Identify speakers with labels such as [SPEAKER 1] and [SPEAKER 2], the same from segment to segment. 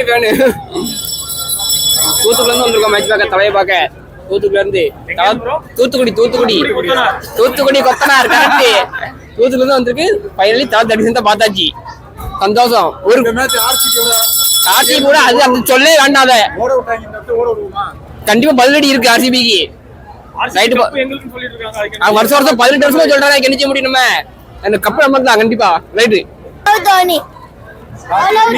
[SPEAKER 1] Mumbai fan தூத்துக்குள்ள இருந்து வந்திருக்கோம் match பார்க்க தலையை பார்க்க. தல- தூத்துக்குடி தூத்துக்குடி. தூத்துக்குடி கொத்தனார் கரெக்ட் தூத்துக்குள்ள இருந்து வந்திருக்கு. ஃபைனலி தலை தடி சேர்ந்தா பார்த்தாச்சு. சந்தோஷம். ஒரு
[SPEAKER 2] இந்த மேட்ச் ஆர்சிபியோட
[SPEAKER 1] ஆர்சி கூட அது அந்த சொல்லே வேண்டாத கண்டிப்பா பதிலடி இருக்கு ஆர்சிபிக்கு. ரைட்டு
[SPEAKER 2] எங்களுக்கு சொல்லிட்டு இருக்காங்க அதுக்கு
[SPEAKER 1] அவங்க வருஷம் வருஷம் பதினெட்டு வருஷம் சொல்றாங்க கணிச்ச முடியும் நம்ம அந்த கப்பு நம்ம தான் கண்டிப்பா ரைட்டு
[SPEAKER 3] love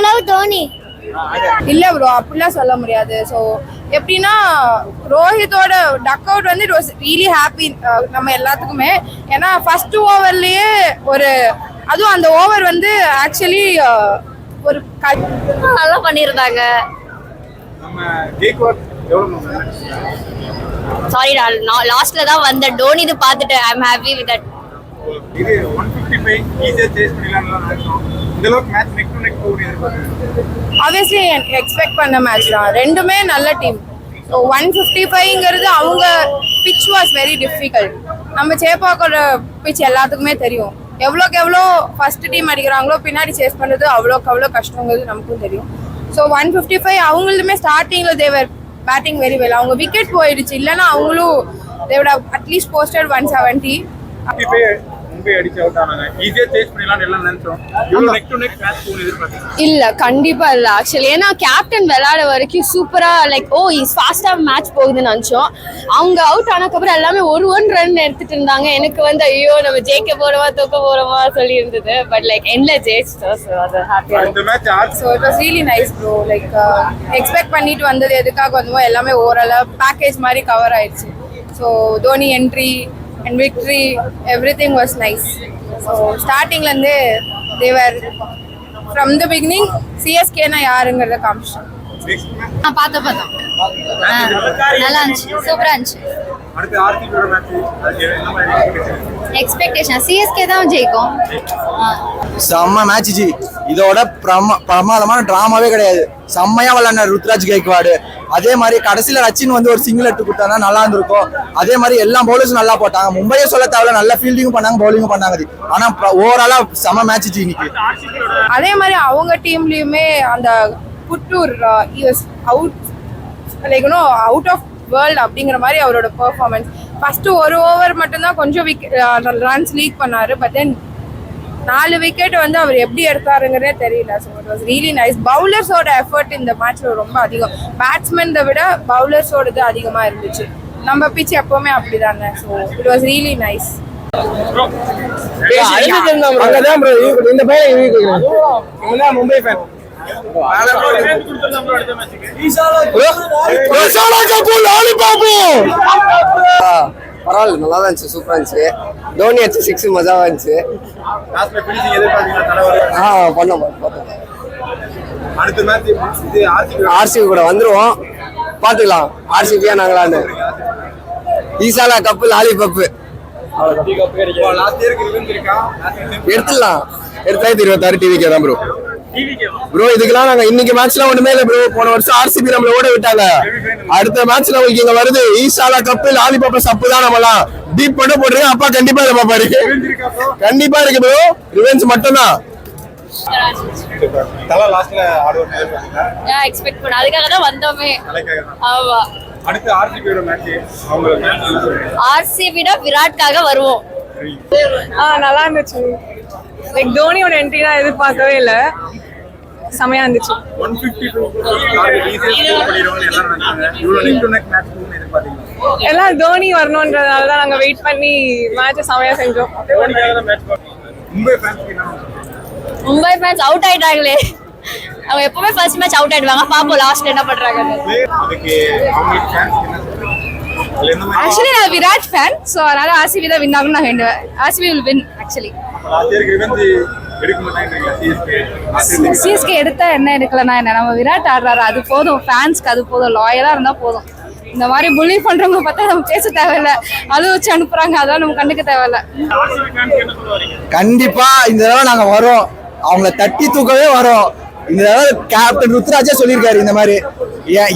[SPEAKER 3] Love Dhoni.
[SPEAKER 4] இல்ல ப்ரோ அப்படிலாம் சொல்ல முடியாது. ஸோ எப்படின்னா ரோஹித்தோட டக் அவுட் வந்து இட் வாஸ் ரியலி ஹாப்பி நம்ம எல்லாத்துக்குமே. ஏன்னா ஃபர்ஸ்ட் ஓவர்லயே ஒரு அதுவும் அந்த ஓவர் வந்து ஆக்சுவலி ஒரு க-
[SPEAKER 3] நல்லா பண்ணியிருந்தாங்க. சாரி நான் லாஸ்ட்ல தான் வந்தேன். டோனி இது பார்த்துட்டு I am happy with that
[SPEAKER 2] இது ஒன் ஃபிஃப்டி ஃபைவ் ஈஸியாக சேஸ் பண்ணிடலாம்
[SPEAKER 4] ஆப்வியஸ்லி எக்ஸ்பெக்ட் பண்ண மேட்ச் தான். ரெண்டுமே நல்ல டீம் ஸோ ஒன் ஃபிஃப்டி ஃபைவ்ங்கிறது அவங்க பிச் வாஸ் வெரி டிஃபிகல்ட் நம்ம சேப்பாக்கோட பிச் எல்லாத்துக்குமே தெரியும். எவ்வளோக்கு எவ்வளோ ஃபர்ஸ்ட் டீம் அடிக்கிறாங்களோ பின்னாடி சேஸ் பண்ணுறது அவ்வளோக்கு அவ்வளோ கஷ்டங்கிறது நமக்கும் தெரியும். ஸோ ஒன் ஃபிஃப்டி ஃபைவ் அவங்களுமே ஸ்டார்டிங்கில் தேவர் பேட்டிங் வெரி வெல் அவங்க விக்கெட் போயிடுச்சு. இல்லைன்னா அவங்களும் தேவோட at least posted one seventy
[SPEAKER 2] Mumbai அடிச்சு அவுட் ஆனாங்க. ஈஸியாக சேஸ் பண்ணிடலாம்னு எல்லாம் நினைச்சோம். இவ்வளோ நெக் டு நெக் மேட்ச் போகுது எதிர்பார்த்தேன்
[SPEAKER 5] இல்ல கண்டிப்பா இல்ல ஆக்சுவலி ஏன்னா கேப்டன் விளையாட வரைக்கும் சூப்பரா லைக் ஓ இஸ் ஃபாஸ்டா மேட்ச் போகுதுன்னு நினைச்சோம். அவங்க அவுட் ஆனதுக்கப்புறம் எல்லாமே ஒரு ஒன் ரன் எடுத்துட்டு இருந்தாங்க. எனக்கு வந்து ஐயோ நம்ம ஜெயிக்க போறோமா தூக்க போறோமா சொல்லி இருந்தது பட் லைக் எண்ட்ல ஜெயிச்சிட்டோம் ஸோ அது ஹாப்பியா
[SPEAKER 2] இந்த match RC
[SPEAKER 4] so it was really nice bro like expect பண்ணிட்டு வந்தது எதுக்காக வந்தோமோ எல்லாமே ஓவராலாக பேக்கேஜ் மாதிரி கவர் ஆயிடுச்சு. So Dhoni entry and victory everything was nice so ஸ்டார்டிங்லேருந்து தேவர் ஃப்ரம் த பிகினிங் சிஎஸ்கேனா யாருங்கிறத காமிச்சோம்
[SPEAKER 5] நான் பார்த்த பார்த்தோம். நல்லா இருந்துச்சு. சூப்பரா இருந்துச்சு? எக்ஸ்பெக்டேஷன் சிஎஸ்கே தான் ஜெயிக்கும்.
[SPEAKER 6] செம்ம மேட்ச் ஜி. இதோட பிரமா பிரமாதமான டிராமாவே கிடையாது. செம்மையா விளையாடின ருத்ராஜ் கைக்வாடு. அதே மாதிரி கடைசியில் ரச்சின் வந்து ஒரு சிங்கிள் எடுத்து கொடுத்தானா நல்லா இருந்திருக்கும். அதே மாதிரி எல்லா பவுலர்ஸும் நல்லா போட்டாங்க. மும்பையே சொல்ல தேவையில்ல. நல்ல ஃபீல்டிங்கும் பண்ணாங்க பவுலிங்கும் பண்ணாங்க ஆனால் ஓவராலாக செம செம்ம மேட்ச் இன்னைக்கு.
[SPEAKER 4] அதே மாதிரி அவங்க டீம்லேயுமே அந்த புட்டூர் out like out of world அப்படிங்கிற மாதிரி அவரோட பெர்ஃபார்மன்ஸ் ஃபர்ஸ்ட் ஒரு ஓவர் மட்டும்தான் கொஞ்சம் விக்கெட் ரன்ஸ் லீக் பண்ணாரு. பட் தென் நாலு விக்கெட் வந்து அவர் எப்படி எடுத்தாருங்கிறதே தெரியல. So it was really nice பவுலர்ஸோட effort இந்த மேட்ச்ல ரொம்ப அதிகம். பேட்ஸ்மேனை விட பவுலர்ஸோடது அதிகமாக இருந்துச்சு. நம்ம பிச் எப்பவுமே அப்படிதானே. So it was really nice
[SPEAKER 1] இந்த பையன் மும்பை ஃபேன்
[SPEAKER 7] பரவாயில்ல நல்லா தான் இருந்துச்சு சூப்பரா இருந்துச்சு. தோனி அடிச்சு சிக்ஸ் மஜாவா இருந்துச்சு. ஆ பண்ணோம்
[SPEAKER 2] ஆர்சிபி
[SPEAKER 7] கூட. வந்துருவோம். பாத்துக்கலாம் ஆர்சிபியா நாங்களான்னு ஈசாலா கப்பு லாலி பப்பு எடுத்துடலாம்.
[SPEAKER 6] ரெண்டாயிரத்தி இருபத்தாறு டிவிக்கே தான் ப்ரோ ப்ரோ இதுக்கெல்லாம் நாங்க இன்னைக்கு மேட்ச்லாம் ஒண்ணுமே இல்ல ப்ரோ போன வருஷம் ஆர்சிபி நம்மள ஓட விட்டாங்க. அடுத்த மேட்ச் நம்மளுக்கு இங்க வருது. ஈசாலா கப்பு லாலிபாப்ப சப்பு தான் நம்மலாம். டீப் பண்ண போடுறீங்க அப்பா கண்டிப்பா இதை பாப்பாரு கண்டிப்பா இருக்கு ப்ரோ ரிவெஞ்ச் மட்டும் தான்
[SPEAKER 2] தலை லாஸ்ட்ல ஆடுவார் எதிர்பார்த்தீங்களா
[SPEAKER 5] எக்ஸ்பெக்ட் பண்ண அதுக்காக தான் வந்தோமே. ஆமா.
[SPEAKER 2] அடுத்து ஆர்சிபியோட மேட்ச் அவங்க மேட்ச்
[SPEAKER 5] ஆர்சிபிட விராட்காக வருவோம்.
[SPEAKER 4] ஆ நல்லா இருந்துச்சு. லைக் தோனியோட என்ட்ரி நான் எதிர்பார்க்கவே இல்லை. செமையா இருந்துச்சு.
[SPEAKER 2] எல்லாம்
[SPEAKER 4] தோனி வரணும்ன்றதுனால தான் நாங்கள் வெயிட் பண்ணி மேட்சை செமையா செஞ்சோம்.
[SPEAKER 2] மும்பை
[SPEAKER 5] ஃபேன்ஸ் அவுட் ஆயிட்டாங்களே. அவங்க எப்பவுமே ஃபர்ஸ்ட் மேட்ச் அவுட் ஆயிடுவாங்க. பாப்போம் லாஸ்ட் என்ன
[SPEAKER 2] பண்றாங்க
[SPEAKER 4] ஆக்சுவலி நான் விராட் ஃபேன் ஸோ அதனால ஆர்சிபி தான் வின் ஆகும் நான் வேண்டுவேன். RCB will win actually
[SPEAKER 2] CSK.
[SPEAKER 4] CSK எடுத்தா என்ன எடுக்கலனா என்ன? நம்ம விராட் ஆடுறாரு அது போதும். ஃபேன்ஸ்க்கு அது போதும். லாயலா இருந்தா போதும். இந்த மாதிரி புள்ளி பண்றவங்க பார்த்தா நம்ம பேச தேவையில்ல. அது வச்சு அனுப்புறாங்க. அதெல்லாம் நம்ம கண்டுக்க தேவையில்ல.
[SPEAKER 6] கண்டிப்பா இந்த தடவை நாங்க வரோம் அவங்கள தட்டி தூக்கவே வரோம் இந்த தடவை கேப்டன் ருத்ராஜே சொல்லியிருக்காரு இந்த மாதிரி.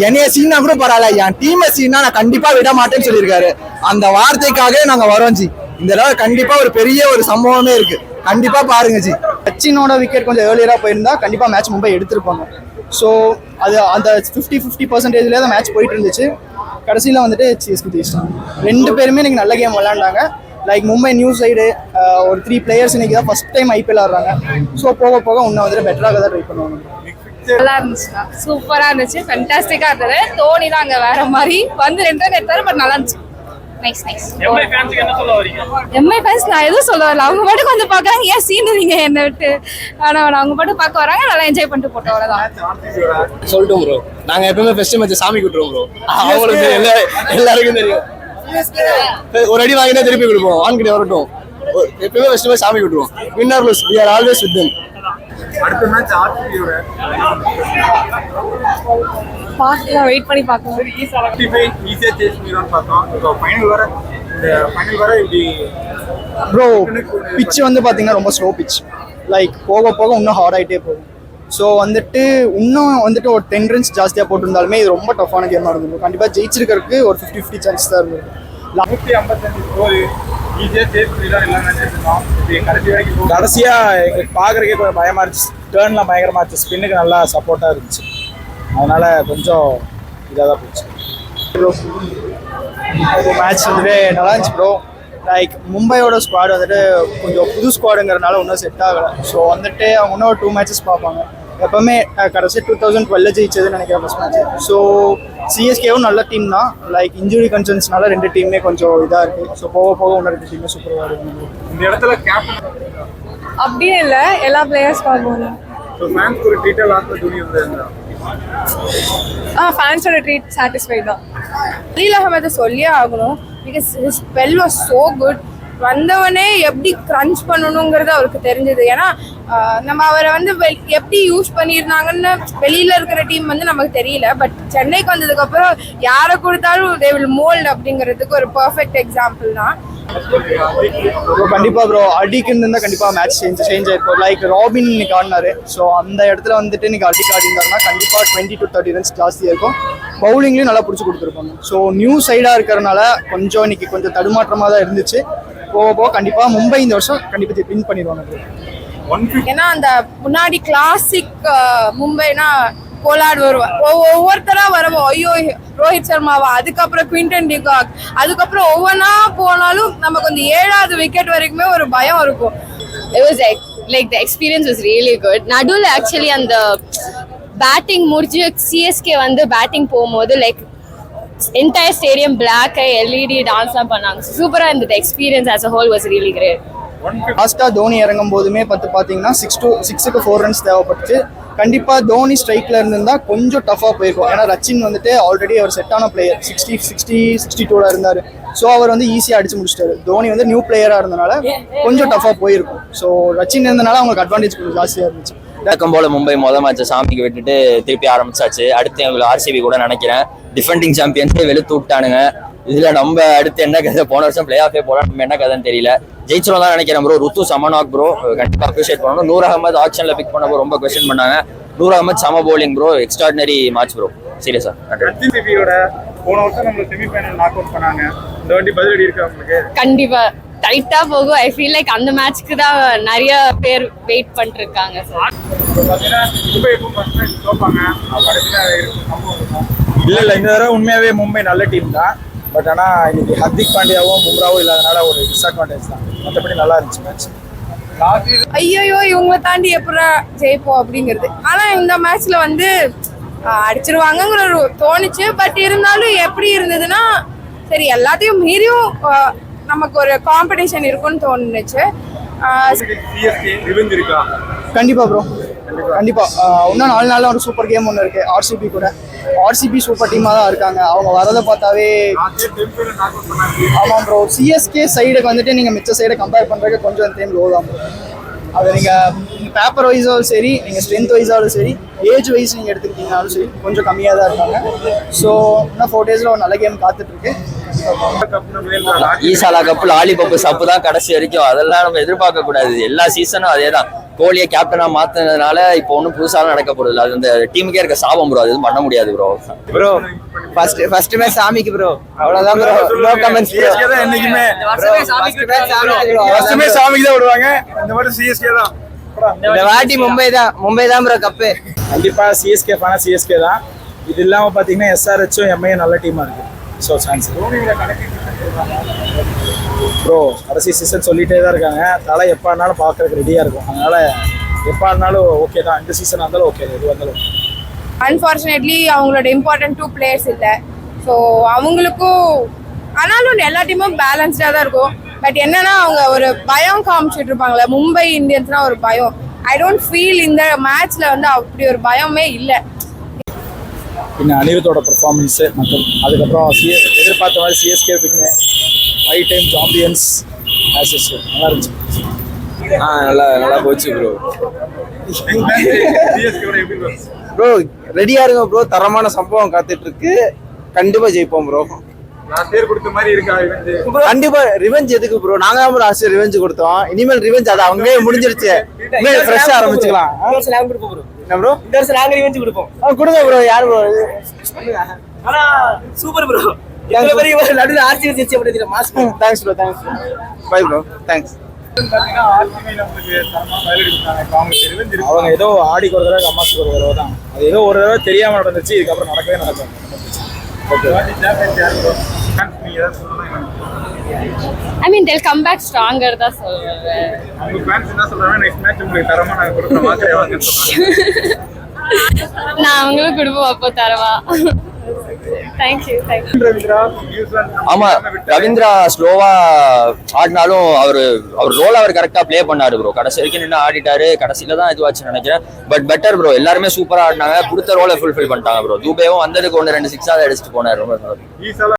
[SPEAKER 6] என்னைய சீனா கூட பரவாயில்ல. என் டீமை சீனா நான் கண்டிப்பா விட மாட்டேன்னு சொல்லியிருக்காரு. அந்த வார்த்தைக்காகவே நாங்க வரோம் ஜி. இந்த தடவை கண்டிப்பா ஒரு பெரிய ஒரு சம்பவமே இருக்கு.
[SPEAKER 8] கண்டிப்பா பாருங்க ஜி. சச்சினோட விக்கெட் கொஞ்சம் ஏர்லியரா போயிருந்தா கண்டிப்பா மேட்ச் மும்பை எடுத்திருப்பாங்க. ஸோ அது அந்த ஃபிஃப்டி ஃபிஃப்டி பர்சன்டேஜ்லேயே தான் மேட்ச் போயிட்டு இருந்துச்சு. கடைசியில் வந்துட்டு சிஎஸ்கே ஜெயிச்சிட்டாங்க. ரெண்டு பேருமே இன்னைக்கு நல்ல கேம் விளாண்டாங்க லைக் மும்பை நியூ சைடு ஒரு த்ரீ பிளேயர்ஸ் இன்னைக்கு தான் ஃபர்ஸ்ட் டைம் ஐபிஎல் ஆடுறாங்க. ஸோ போக போக இன்னும் வந்துட்டு பெட்டராக தான் ட்ரை பண்ணுவாங்க.
[SPEAKER 4] நல்லா இருந்துச்சுண்ணா. சூப்பரா இருந்துச்சு. ஃபென்டாஸ்டிக்கா இருந்தது. தோனி தான் அங்க வேற மாதிரி. வந்து ரெண்டு ரன் எடுத்தாரு பட் நல்லா இருந்துச்சு. நைஸ் நைஸ் எம்ஐ ஃபேன்ஸ் நான் எதுவும் சொல்ல வரல. அவங்க பாட்டுக்கு வந்து பாக்குறாங்க ஏன் சீனுறீங்க என்ன விட்டு ஆனா அவங்க பாட்டு பார்க்க வராங்க நல்லா என்ஜாய் பண்ணிட்டு போட்டோம்
[SPEAKER 2] ஆர்சிபியோட
[SPEAKER 9] சொல்லிட்டோம் ப்ரோ நாங்க எப்பவுமே ஃபர்ஸ்ட் மேட்ச் சாமி விட்டுருவோம் ப்ரோ அவங்களுக்கு எல்லா எல்லாருக்கும் தெரியும். ஒரு அடி வாங்கினா திருப்பி கொடுப்போம் வாங்கிட்டு வரட்டும். எப்பவுமே ஃபர்ஸ்ட் மேட்ச் சாமி விட்டுருவோம் winner lose we are always with
[SPEAKER 2] அடுத்த மேட்ச் ஆர்சிபியோட.
[SPEAKER 4] பார்க்கலாம் வெயிட் பண்ணி பார்க்கலாம்
[SPEAKER 2] ஈஸியாக சேஸ் பண்ணிடுவான்னு பார்த்தோம். இப்போ ஃபைனல் வர இந்த ஃபைனல் வர இப்படி
[SPEAKER 8] ப்ரோ பிச் வந்து பார்த்தீங்கன்னா ரொம்ப ஸ்லோ பிச் லைக் போக போக இன்னும் ஹார்ட் ஆகிட்டே போகும். ஸோ வந்துட்டு இன்னும் வந்துட்டு ஒரு டென் ரன்ஸ் ஜாஸ்தியாக போட்டிருந்தாலுமே இது ரொம்ப டஃப்பான கேமாக இருந்திருக்கும் கண்டிப்பாக ஜெயிச்சிருக்கிறதுக்கு ஒரு ஃபிஃப்டி ஃபிஃப்டி சான்ஸ் தான் இருந்திருக்கும்
[SPEAKER 2] நூற்றி ஐம்பத்தஞ்சு ஸ்கோர் ஈஸியாக சேஸ் பண்ணிடலாம் எல்லாம் நினச்சிருந்தோம் இப்படி கடைசி வரைக்கும் போகும்.
[SPEAKER 10] கடைசியா எங்களுக்கு பார்க்கறதுக்கே கொஞ்சம் பயமா இருந்துச்சு. டேர்ன்லாம் பயங்கரமா இருந்துச்சு. ஸ்பின்னுக்கு நல்லா சப்போர்ட்டா இருந்துச்சு. அதனால கொஞ்சம் இதாக தான் போச்சு
[SPEAKER 8] மேட்ச் வந்துட்டு நல்லா இருந்துச்சு ப்ரோ லைக் மும்பையோட ஸ்குவாட் வந்துட்டு கொஞ்சம் புது ஸ்குவாடுங்கிறனால இன்னும் செட் ஆகலை. ஸோ வந்துட்டு அவங்க இன்னும் ஒரு டூ மேட்சஸ் பார்ப்பாங்க. எப்பவுமே கடைசி டூ தௌசண்ட் டுவெல்ல ஜெயிச்சதுன்னு நினைக்கிறேன் ஃபஸ்ட் மேட்ச் ஸோ சிஎஸ்கேவும் நல்ல டீம் தான். லைக் இன்ஜுரி கன்சர்ன்ஸ்னால ரெண்டு டீமுமே கொஞ்சம் இதாக இருக்குது ஸோ போக போக இன்னும் ரெண்டு டீமே சூப்பராக இருக்கும்
[SPEAKER 2] இந்த இடத்துல கேப்டன்
[SPEAKER 4] அப்படியே இல்லை எல்லா பிளேயர்ஸ் பார்க்கணும்
[SPEAKER 2] ஸோ ஃபேன்ஸ்க்கு ஒரு டீட்டெயில் ஆகிற துணி வந்து
[SPEAKER 4] ஆ ஃபேன்ஸோட ட்ரீட் சாட்டிஸ்ஃபைட் தான். அலீல் அகமதை சொல்லியே ஆகணும். Because his spell was so good வந்தவனே எப்படி க்ரன்ச் பண்ணணுங்கிறது அவருக்கு தெரிஞ்சது. ஏன்னா நம்ம அவரை வந்து வெ- எப்படி யூஸ் பண்ணியிருந்தாங்கன்னு வெளியில இருக்கிற டீம் வந்து நமக்கு தெரியல. பட் சென்னைக்கு வந்ததுக்கப்புறம் யாரை கொடுத்தாலும் தே வில் மோல்ட் அப்படிங்கிறதுக்கு ஒரு பர்ஃபெக்ட் எக்ஸாம்பிள் தான்.
[SPEAKER 8] ப்ரோ கண்டிப்பா ப்ரோ அடிக்குன்னு இருந்தால் கண்டிப்பா மேட்ச் சேஞ்ச் சேஞ்ச் ஆயிருக்கும் லைக் ராபின் இன்னைக்கு ஆடினாரு. ஸோ அந்த இடத்துல வந்துட்டு இன்னைக்கு அடிக்க ஆடினாருன்னா கண்டிப்பா டுவெண்ட்டி டு தேர்ட்டி ரன்ஸ் ஜாஸ்தியாக இருக்கும். பவுலிங்லேயும் நல்லா பிடிச்சி கொடுத்துருப்பாங்க. ஸோ நியூ சைடாக இருக்கிறனால கொஞ்சம் இன்னைக்கு கொஞ்சம் தடுமாற்றமாக தான் இருந்துச்சு. போக போக கண்டிப்பா மும்பை இந்த வருஷம் கண்டிப்பா வின் பண்ணிடுவாங்க
[SPEAKER 4] ஏன்னா அந்த முன்னாடி கிளாசிக் மும்பைனா கோலாட் வருவா. ஒவ்வொ- ஒவ்வொருத்தரா வரவும் ஐயோ ரோஹித் சர்மாவா? அதுக்கப்புறம் குவிண்டன் டிகாக். அதுக்கப்புறம் ஒவ்வொன்றா போனாலும் நமக்கு அந்த ஏழாவது விக்கெட் வரைக்குமே ஒரு பயம் இருக்கும்.
[SPEAKER 5] Like the experience was really good. நடுவில் ஆக்சுவலி அந்த பேட்டிங் முடிஞ்சு சிஎஸ்கே வந்து பேட்டிங் போகும்போது like entire stadium black LED டான்ஸ்லாம் பண்ணாங்க. சூப்பராக இருந்தது. Experience as a whole was really great
[SPEAKER 8] லாஸ்ட்டாக தோனி இறங்கும் போதுமே பார்த்து பார்த்தீங்கன்னா சிக்ஸ் டூ சிக்ஸுக்கு ஃபோர் ரன்ஸ் தேவைப்பட்டுச்சு. கண்டிப்பாக தோனி ஸ்ட்ரைக்கில் இருந்திருந்தால் கொஞ்சம் டஃபாக போயிருக்கும். ஏன்னா ரச்சின் வந்துட்டு ஆல்ரெடி அவர் செட்டான பிளேயர் சிக்ஸ்டி சிக்ஸ்டி சிக்ஸ்டி டூவில் இருந்தார். ஸோ அவர் வந்து ஈஸியாக அடிச்சு முடிச்சிட்டாரு. தோனி வந்து நியூ பிளேயராக இருந்தனால கொஞ்சம் டஃபாக போயிருக்கும். ஸோ ரச்சின் இருந்தனால அவங்களுக்கு அட்வான்டேஜ் கொஞ்சம் ஜாஸ்தியாக இருந்துச்சு.
[SPEAKER 11] வழக்கம் போல மும்பை முதல் மேட்சை சாமிக்கு விட்டுட்டு திருப்பி ஆரம்பிச்சாச்சு. அடுத்து எங்களுக்கு ஆர்சிபி கூட நினைக்கிறேன். டிஃபெண்டிங் சாம்பியன்ஸே வெளுத்து விட்டானுங்க. இதுல நம்ம அடுத்து என்ன கதை? போன வருஷம் பிளே ஆஃபே போலாம் நம்ம என்ன கதைன்னு தெரியல. ஜெயிச்சிரும் தான் நினைக்கிறேன் ப்ரோ ருத்து சமனாக் ப்ரோ கண்டிப்பா அப்ரிஷியேட் பண்ணணும். நூர் அகமது ஆக்ஷன்ல பிக் பண்ணப்போ ரொம்ப கொஸ்டின் பண்ணாங்க. நூர் அகமது சம bowling bro extraordinary match bro சீரியஸா
[SPEAKER 2] போன வருஷம் நம்ம செமிஃபைனல் நாக் அவுட் பண்ணாங்க. இந்த வாட்டி பதிலடி இருக்கு அவங்களுக்கு
[SPEAKER 5] கண்டிப்பா. டைட்டா போகும். ஐ ஃபீல் லைக் அந்த மேட்ச்க்கு தான் நிறைய பேர் வெயிட் பண்ணிட்டு இருக்காங்க சார்
[SPEAKER 10] இல்ல இல்ல இந்த தடவை உண்மையாவே மும்பை நல்ல டீம் தான். பட் ஆனா இன்னைக்கு ஹர்திக் பாண்டியாவும் பும்ராவும் இல்லாதனால ஒரு டிஸ்அட்வான்டேஜ் தான். மற்றபடி நல்லா இருந்துச்சு மேட்ச்
[SPEAKER 4] ஐயோ இவங்களை தாண்டி எப்படா ஜெயிப்போம் அப்படிங்கிறது. ஆனா இந்த மேட்ச்ல வந்து அடிச்சிருவாங்கங்கிற ஒரு தோணுச்சு. பட் இருந்தாலும் எப்படி இருந்ததுன்னா சரி எல்லாத்தையும் மீறியும் நமக்கு ஒரு காம்படிஷன் இருக்கும்னு தோணுச்சு.
[SPEAKER 8] கண்டிப்பா ப்ரோ கண்டிப்பா. இன்னும் நாலு நாள்ல ஒரு சூப்பர் கேம் ஒன்று இருக்கு. ஆர்சிபி கூட. ஆர்சிபி சூப்பர் டீமாக தான் இருக்காங்க. அவங்க வரதை பார்த்தாவே ஆமாம் ப்ரோ சிஎஸ்கே சைடுக்கு வந்துட்டு நீங்கள் மிச்ச சைடை கம்பேர் பண்ணுறதுக்கு கொஞ்சம் டைம் லோ தான் ப்ரோ அது நீங்கள் பேப்பர் வைஸாலும் சரி நீங்கள் ஸ்ட்ரென்த் வைஸாலும் சரி ஏஜ் வைஸ் நீங்கள் எடுத்துக்கிட்டீங்கனாலும் சரி கொஞ்சம் கம்மியாக தான் இருக்காங்க. ஸோ இன்னும் ஃபோர் டேஸில் ஒரு நல்ல கேம் காத்துட்ருக்கு.
[SPEAKER 11] ஈசாலா கப்பு லாலிபப்பு சப்பு தான் கடைசி வரைக்கும். அதெல்லாம் நம்ம எதிர்பார்க்க கூடாது. எல்லா சீசனும் அதே தான் கோலியை கேப்டனா மாத்தினதுனால இப்போ ஒன்றும் புதுசாலாம் நடக்க போறது அது அந்த டீமுக்கே இருக்க சாபம் ப்ரோ அது எதுவும் பண்ண முடியாது bro
[SPEAKER 7] bro first first match சாமிக்கு ப்ரோ அவ்வளவுதான் ப்ரோ நோ கமெண்ட்ஸ்
[SPEAKER 2] சிஎஸ்கே தான் என்னைக்குமே.
[SPEAKER 7] ஃபர்ஸ்ட்
[SPEAKER 2] ஃபர்ஸ்ட்டுமே சாமிக்கு தான் விடுவாங்க. இந்த மாதிரி சிஎஸ்கே தான்.
[SPEAKER 7] இந்த வாட்டி மும்பை தான். மும்பை தான் ப்ரோ கப்பு
[SPEAKER 10] கண்டிப்பா சிஎஸ்கே ஃபேனா சிஎஸ்கே தான். இது இல்லாம பாத்தீங்கன்னா எஸ்ஆர்ஹெச்சும் எம்ஐயும் நல்ல டீமா இருக்கு. ஸோ சான்ஸ் ப்ரோ கடைசி சீசன் சொல்லிட்டே தான் இருக்காங்க. தலை எப்போ ஆனாலும் பார்க்கறதுக்கு ரெடியா இருக்கும். அதனால எப்போ ஆனாலும் ஓகே தான். இந்த சீசன் இருந்தாலும் ஓகே எது வந்தாலும்.
[SPEAKER 4] அன்ஃபார்ச்சுனேட்லி அவங்களோட இம்பார்ட்டன்ட் டூ பிளேயர்ஸ் இல்லை. ஸோ அவங்களுக்கும் ஆனாலும் எல்லா டீமும் பேலன்ஸ்டாக தான் இருக்கும். பட் என்னன்னா அவங்க ஒரு பயம் காமிச்சிட்டு இருப்பாங்களே மும்பை இந்தியன்ஸ்னா ஒரு பயம். ஐ டோன்ட் ஃபீல் இந்த மேட்ச்ல வந்து அப்படி ஒரு பயமே இல்லை.
[SPEAKER 10] பின்ன அனிருத்தோட பெர்ஃபார்மன்ஸ் மற்றும் அதுக்கப்புறம் சிஎஸ் எதிர்பார்த்த மாதிரி சிஎஸ்கே பின்னு ஃபைவ் டைம் சாம்பியன்ஸ் ஆஸ் நல்லா இருந்துச்சு.
[SPEAKER 7] ஆ நல்லா நல்லா போச்சு ப்ரோ? ப்ரோ ரெடியா இருங்க ப்ரோ தரமான சம்பவம் காத்துட்டு இருக்கு கண்டிப்பா ஜெயிப்போம் ப்ரோ
[SPEAKER 2] நான் பேர் கொடுத்த மாதிரி இருக்கா இவன்
[SPEAKER 7] கண்டிப்பா ரிவெஞ்ச் எதுக்கு ப்ரோ நாங்க தான் ப்ரோ ஆசை ரிவெஞ்ச் கொடுத்தோம். இனிமேல் ரிவெஞ்ச் அது அவங்களே முடிஞ்சிருச்சு. இனிமேல் ஃப்ரெஷ்ஷா ஆரம்பிச்சுக்கலாம். என்ன ப்ரோ இந்த வருஷம் நாங்க ரிவெஞ்ச் கொடுப்போம் கொடுங்க ப்ரோ யார் ப்ரோ ஆனா சூப்பர் ப்ரோ எவ்வளவு பெரிய நடுவில் ஆர்சி அப்படி mask thanks bro thanks bye bro thanks
[SPEAKER 2] அவங்க revenge இருக்கு.
[SPEAKER 10] அவங்க ஏதோ ஆடிக்கு ஒரு தடவை அம்மாசுக்கு ஒரு தடவை தான். அது ஏதோ ஒரு தடவை தெரியாம நடந்துச்சு இதுக்கப்புறம் நடக்கவே நடக்கும்?
[SPEAKER 5] I mean they'll come back stronger தான் சொல்லுவேன்.
[SPEAKER 2] அவங்க என்ன சொல்றாங்க நெக்ஸ்ட் மேட்ச் உங்களுக்கு தரமா நாங்க மாத்திரை வாங்கன்னு சொல்றாங்க
[SPEAKER 5] நான் அவங்களும் கொடுப்போம் அப்போ தரவா தேங்க்யூ தேங்க்யூ
[SPEAKER 2] ரவீந்திரா நியூசிலாந்து நம்ம
[SPEAKER 11] ஆமா. ரவீந்திரா ஸ்லோவா ஆடினாலும் அவர் அவர் ரோல் அவர் கரெக்டா ப்ளே பண்ணாரு ப்ரோ கடைசி வரைக்கும் நின்று ஆடிட்டாரு. கடைசியில தான் இதுவாச்சுன்னு நினைக்கிறேன். பட் பெட்டர் ப்ரோ எல்லாருமே சூப்பரா ஆடினாங்க. கொடுத்த ரோலை ஃபுல்ஃபில் பண்ணிட்டாங்க ப்ரோ தூபேவும் வந்ததுக்கு ஒன்று ரெண்டு சிக்ஸாவது அடிச்சுட்டு போனார். ரொம்ப
[SPEAKER 2] ஈசால